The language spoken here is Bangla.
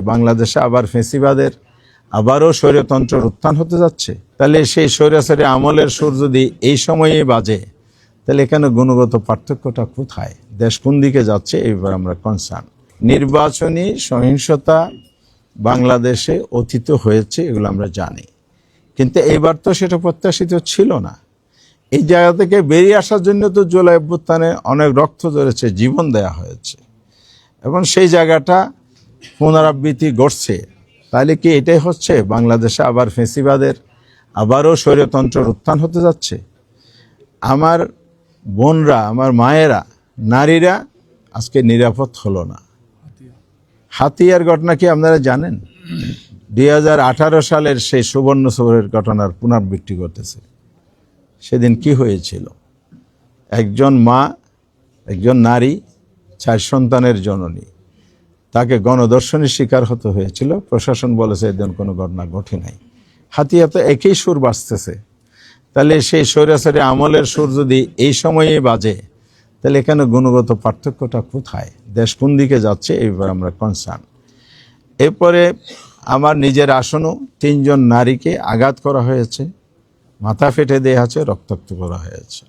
বাংলাদেশে আবার ফেসিবাদের আবারও স্বৈরতন্ত্রের উত্থান হতে যাচ্ছে। তাহলে সেই স্বৈরাচারী আমলের সুর যদি এই সময়ে বাজে, তাহলে এখানে গুণগত পার্থক্যটা কোথায়? দেশ কোন দিকে যাচ্ছে এই ব্যাপারে আমরা কনসার্ন নির্বাচনী সহিংসতা বাংলাদেশে অতীত হয়েছে এগুলো আমরা জানি। কিন্তু এইবার তো সেটা প্রত্যাশিত ছিল না। এই জায়গা থেকে বেরিয়ে আসার জন্য তো জুলাই অভ্যুত্থানে অনেক রক্ত ধরেছে জীবন দেয়া হয়েছে। এবং সেই জায়গাটা পুনরাবৃত্তি ঘটছে। তাহলে কি এটাই হচ্ছে? বাংলাদেশে আবার ফেসিবাদের আবারও স্বৈরতন্ত্রের উত্থান হতে যাচ্ছে। আমার বোনরা, আমার মায়েরা, নারীরা আজকে নিরাপদ হলো না। হাতিয়ার ঘটনা কি আপনারা জানেন? দু হাজার আঠারো সালের সেই সুবর্ণ সবরের ঘটনার পুনরাবৃত্তি ঘটেছে। সেদিন কি হয়েছিল? একজন মা, একজন নারী, চার সন্তানের জননী। তাকে গণদর্শনের শিকার হতে হয়েছিল। প্রশাসন বলেছে এদিন কোনো ঘটনা ঘটে নাই। হাতিয়া তো একই সুর বাজতেছে। তাহলে সেই স্বৈরাচারী আমলের সুর যদি এই সময়ে বাজে, তাহলে এখানে গুণগত পার্থক্যটা কোথায়? দেশ কোন দিকে যাচ্ছে এই ব্যাপারে আমরা কনসার্ন এরপরে আমার নিজের আসনও তিনজন নারীকে আঘাত করা হয়েছে। মাথা ফেটে দেওয়া আছে, রক্তাক্ত করা হয়েছে।